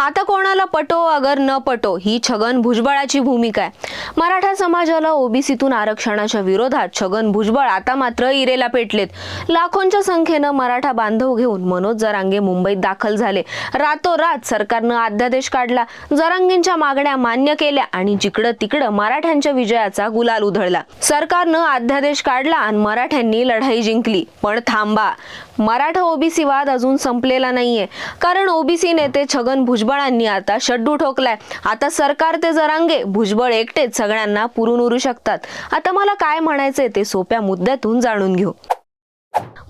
आता कोणाला पटो अगर न पटो ही छगन भुजबळाची भूमिका आहे. मराठा समाजाला ओबीसीतून आरक्षणाच्या विरोधात छगन भुजबळ आता मात्र इरेला पेटलेत. लाखोंच्या संख्येनं मराठा बांधव घेऊन मनोज जरांगे मुंबईत दाखल झाले. रातोरात सरकारनं अध्यादेश काढला. जरांगेंच्या मागण्या मान्य केल्या आणि जिकडं तिकडं मराठ्यांच्या विजयाचा गुलाल उधळला. सरकारनं अध्यादेश काढला आणि मराठ्यांनी लढाई जिंकली. पण थांबा. मराठा ओबीसी वाद अजून संपलेला नाहीये. कारण ओबीसी नेते छगन भुजबळ भुजबळांनी आता शड्डू ठोकलाय. आता सरकार ते जरांगे भुजबळ एकटेच सगळ्यांना पुरून उरू शकतात. आता मला काय म्हणायचंय ते सोप्या मुद्द्यातून जाणून घेऊ.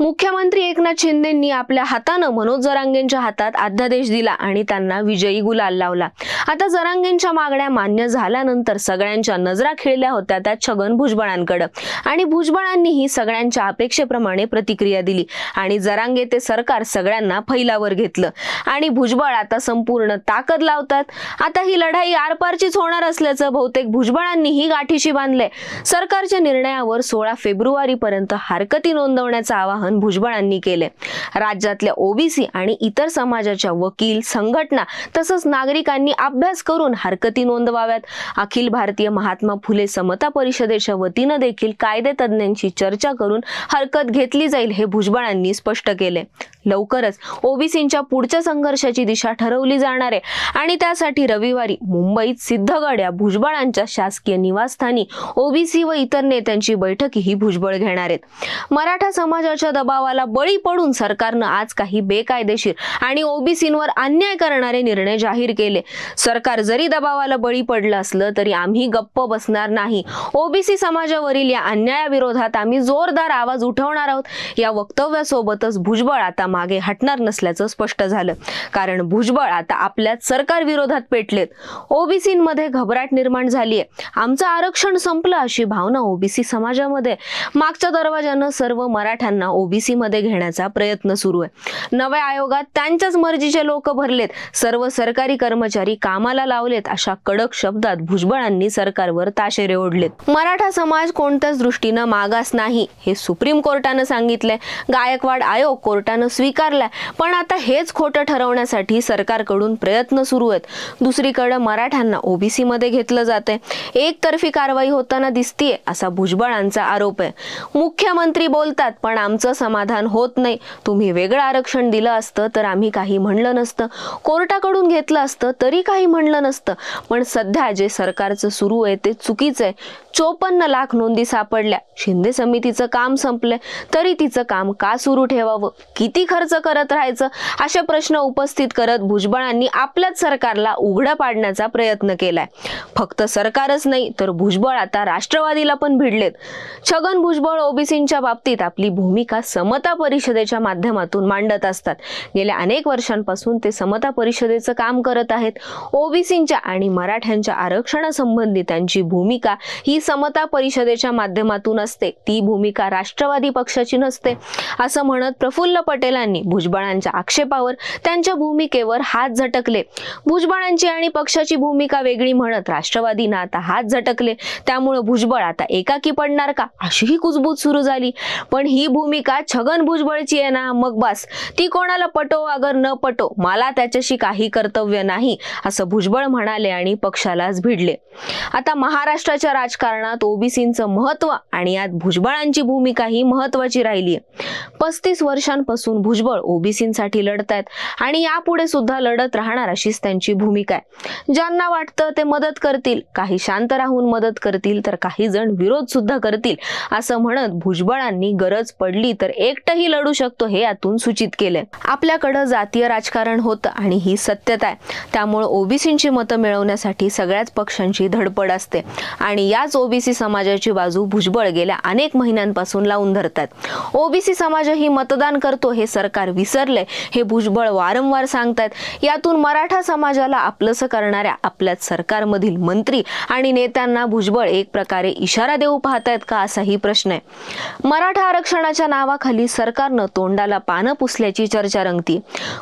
मुख्यमंत्री एकनाथ शिंदेंनी आपल्या हातानं मनोज जरांगेंच्या हातात अध्यादेश दिला आणि त्यांना विजयी गुलाल लावला. आता जरांगेंच्या मागण्या मान्य झाल्यानंतर सगळ्यांच्या नजरा खेळल्या होत्या त्या छगन भुजबळांकडं. आणि भुजबळांनीही सगळ्यांच्या अपेक्षेप्रमाणे प्रतिक्रिया दिली आणि जरांगे ते सरकार सगळ्यांना फैलावर घेतलं. आणि भुजबळ आता संपूर्ण ताकद लावतात. आता ही लढाई आरपारचीच होणार असल्याचं बहुतेक भुजबळांनीही गाठीशी बांधलंय. सरकारच्या निर्णयावर सोळा फेब्रुवारी पर्यंत हरकती नोंदवण्याचं आवाहन भुजबळांनी केले. राज्यातल्या ओबीसी आणि इतर समाजाच्या वकील संघटना तसंच नागरिकांनी अभ्यास करून हरकती नोंदवाव्यात. अखिल भारतीय महात्मा फुले समता परिषदेच्या वतीनं देखील कायदे तज्ज्ञांची चर्चा करून हरकत घेतली जाईल हे भुजबळांनी स्पष्ट केले. लवकरच ओबीसींच्या पुढच्या संघर्षाची दिशा ठरवली जाणार आहे आणि त्यासाठी रविवारी मुंबईत सिद्धगड या भुजबळांच्या शासकीय निवासस्थानी ओबीसी व इतर नेत्यांची बैठकही भुजबळ घेणार आहेत. मराठा समाजाच्या दबावाला बळी पडून सरकारनं आज काही बेकायदेशीर आणि ओबीसींवर अन्याय करणारे निर्णय जाहीर केले. सरकार जरी दबावाला बळी पडलं असलं तरी आम्ही गप्प बसणार नाही. ओबीसी समाजावरील या अन्यायाविरोधात आम्ही जोरदार आवाज उठवणार आहोत. या वक्तव्यासोबतच भुजबळ आता मागे हटणार नसल्याचं स्पष्ट झालं. कारण भुजबळ आता आपल्याच सरकार विरोधात पेटलेत. ओबीसींमध्ये घबराट निर्माण झालीय. आमचं आरक्षण संपलं अशी भावना ओबीसी समाजामध्ये मागच्या दरवाजानं सर्व मराठ्यांना ओबीसी मध्ये घेण्याचा प्रयत्न सुरू आहे. नव्या आयोगात त्यांच्याच मर्जीचे लोक भरलेत. सर्व सरकारी कर्मचारी कामाला लावलेत अशा कडक शब्दात भुजबळांनी सरकारवर ताशेरे ओढलेत. मराठा समाज कोणत्याच दृष्टीनं मागास नाही हे सुप्रीम कोर्टानं सांगितलंय. गायकवाड आयोग कोर्टानं स्वीकारलाय. पण आता हेच खोटं ठरवण्यासाठी सरकारकडून प्रयत्न सुरू आहेत. दुसरीकडे मराठ्यांना ओबीसी मध्ये घेतलं जाते एकतर्फी कारवाई होताना दिसतीये असा भुजबळांचा आरोप आहे. मुख्यमंत्री बोलतात पण आमचं समाधान होत नाही. तुम्ही वेगळं आरक्षण दिलं असतं तर आम्ही काही म्हणलं नसतं. कोर्टाकडून घेतलं असतं तरी काही म्हणलं नसतं. पण सध्या जे सरकारचं सुरू आहे ते चुकीचं आहे. चोपन्न लाख नोंदी सापडल्या. शिंदे समितीचं काम संपलंय. तरी तिचं काम का सुरू ठेवावं? किती खर्च करत राहायचं? असे प्रश्न उपस्थित करत भुजबळांनी आपल्याच सरकारला उघडं पाडण्याचा प्रयत्न केलाय. फक्त सरकारच नाही तर भुजबळ आता राष्ट्रवादीला पण भिडलेत. छगन भुजबळ ओबीसींच्या बाबतीत आपली भूमिका समता परिषदेच्या माध्यमातून मांडत असतात. गेल्या अनेक वर्षांपासून ते समता परिषदेचं काम करत आहेत. ओबीसींच्या आणि मराठ्यांच्या आरक्षणासंबंधी त्यांची भूमिका ही समता परिषदेच्या माध्यमातून असते. ती भूमिका राष्ट्रवादी पक्षाची नसते. असं म्हणत प्रफुल्ल पटेलांनी भुजबळांच्या आक्षेपावर त्यांच्या भूमिकेवर हात झटकले. भुजबळांची आणि पक्षाची भूमिका वेगळी म्हणत राष्ट्रवादीनं आता हात झटकले. त्यामुळे भुजबळ आता एकाकी पडणार का? अशीही कुजबूज सुरू झाली. पण ही भूमिका छगन भुजबळची आहे ना मग बस. ती कोणाला पटो अगर न पटो? मला त्याच्याशी काही कर्तव्य नाही असं भुजबळ म्हणाले आणि पक्षालाच भिडले. आता महाराष्ट्राच्या राजकारणात ओबीसींचं महत्त्व आणि यात भुजबळांची भूमिका ही महत्वाची राहिली आहे. पस्तीस वर्षांपासून भुजबळ ओबीसींसाठी लढत आहेत आणि यापुढे सुद्धा लढत राहणार अशीच त्यांची भूमिका आहे. ज्यांना वाटतं ते मदत करतील काही शांत राहून मदत करतील तर काही जण विरोध सुद्धा करतील असं म्हणत भुजबळांनी गरज पडली तर एकटंही लढू शकतो हे यातून सूचित केलंय. आपल्याकडं जातीय राजकारण होतं आणि ही सत्यता आहे. त्यामुळे ओबीसींची मतं मिळवण्यासाठी सगळ्याच पक्षांची धडपड असते. आणि याच ओबीसी समाजाची बाजू भुजबळ गेल्या अनेक महिन्यांपासून लावून धरतात. ओबीसी समाजही मतदान करतो हे सरकार विसरले हे भुजबळ वारंवार सांगतात यातून मराठा समाजाला आपलंसं करणाऱ्या आपल्याच सरकारमधील मंत्री आणि नेत्यांना भुजबळ एक प्रकारे इशारा देऊ पाहतायत का असाही प्रश्न आहे. मराठा आरक्षणाच्या नाव नावाखाली सरकारनं तोंडाला पानं पुसल्याची चर्चा रंगती.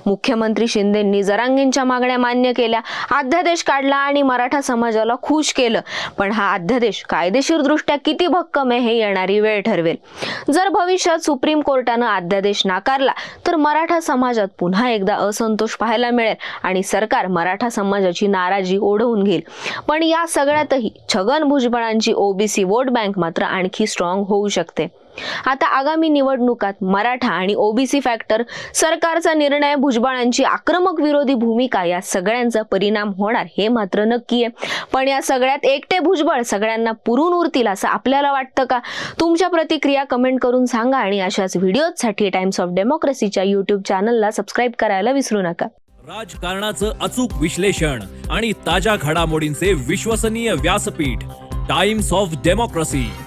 मुख्यमंत्री शिंदेंनी जरांगेंच्या मागण्या मान्य केल्या. अध्यादेश काढला आणि मराठा समाजाला खुश केलं. पण हा अध्यादेश कायदेशीर दृष्ट्या किती भक्कम आहे हे येणारी वेळ ठरवेल. जर भविष्यात सुप्रीम कोर्टानं अध्यादेश नाकारला तर मराठा समाजात पुन्हा एकदा असंतोष पाहायला मिळेल आणि सरकार मराठा समाजाची नाराजी ओढवून घेईल. पण या सगळ्यातही छगन भुजबळांची ओबीसी वोट बँक मात्र आणखी स्ट्रॉंग होऊ शकते. आता आगामी निवडणुकात मराठा आणि ओबीसी फॅक्टर सरकारचा निर्णय भुजबळांची आक्रमक विरोधी भूमिका या सगळ्यांचा परिणाम होणार हे मात्र नक्की आहे. पण या सगळ्यात एकटे भुजबळ सगळ्यांना पुरून उरतील असं आपल्याला वाटतं का? तुमच्या प्रतिक्रिया कमेंट करून सांगा आणि अशाच व्हिडिओजसाठी टाइम्स ऑफ डेमोक्रेसीच्या युट्यूब चॅनलला सबस्क्राईब करायला विसरू नका. राजकारणाचं अचूक विश्लेषण आणि ताज्या घडामोडींचे विश्वसनीय व्यासपीठ टाइम्स ऑफ डेमोक्रेसी.